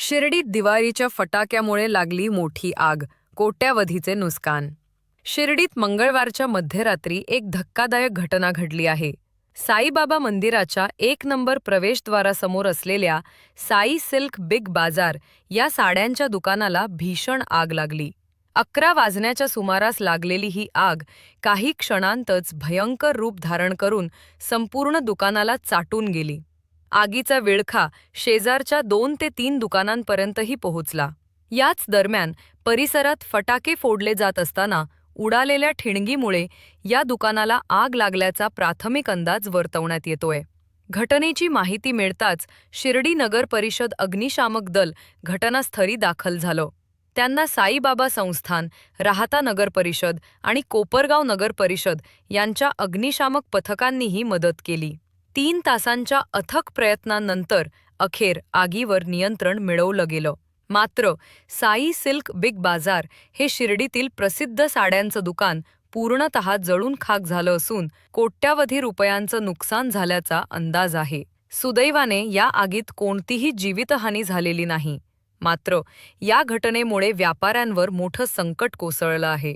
शिर्डीत दिवाळीच्या फटाक्यामुळे लागली मोठी आग कोट्यावधीचे नुकसान. शिर्डीत मंगळवारच्या मध्यरात्री एक धक्कादायक घटना घडली आहे. साईबाबा मंदिराच्या एक नंबर प्रवेशद्वारासमोर असलेल्या साई सिल्क बिग बाजार या साड्यांच्या दुकानाला भीषण आग लागली. अकरा वाजण्याच्या सुमारास लागलेली ही आग काही क्षणांतच भयंकर रूप धारण करून संपूर्ण दुकानाला चाटून गेली. आगीचा विळखा शेजारच्या दोन ते तीन दुकानांपर्यंतही पोहोचला. याच दरम्यान परिसरात फटाके फोडले जात असताना उडालेल्या ठिणगीमुळे या दुकानाला आग लागल्याचा प्राथमिक अंदाज वर्तवण्यात येतोय. घटनेची माहिती मिळताच शिर्डी नगर परिषद अग्निशामक दल घटनास्थळी दाखल झालं. त्यांना साईबाबा संस्थान राहता नगर परिषद आणि कोपरगाव नगर परिषद यांच्या अग्निशामक पथकांनीही मदत केली. तीन तासांच्या अथक प्रयत्नांनंतर अखेर आगीवर नियंत्रण मिळवलं गेलं. मात्र साई सिल्क बिग बाजार हे शिर्डीतील प्रसिद्ध साड्यांचं दुकान पूर्णतः जळून खाक झालं असून कोट्यावधी रुपयांचं नुकसान झाल्याचा अंदाज आहे. सुदैवाने या आगीत कोणतीही जीवितहानी झालेली नाही. मात्र या घटनेमुळे व्यापाऱ्यांवर मोठं संकट कोसळलं आहे.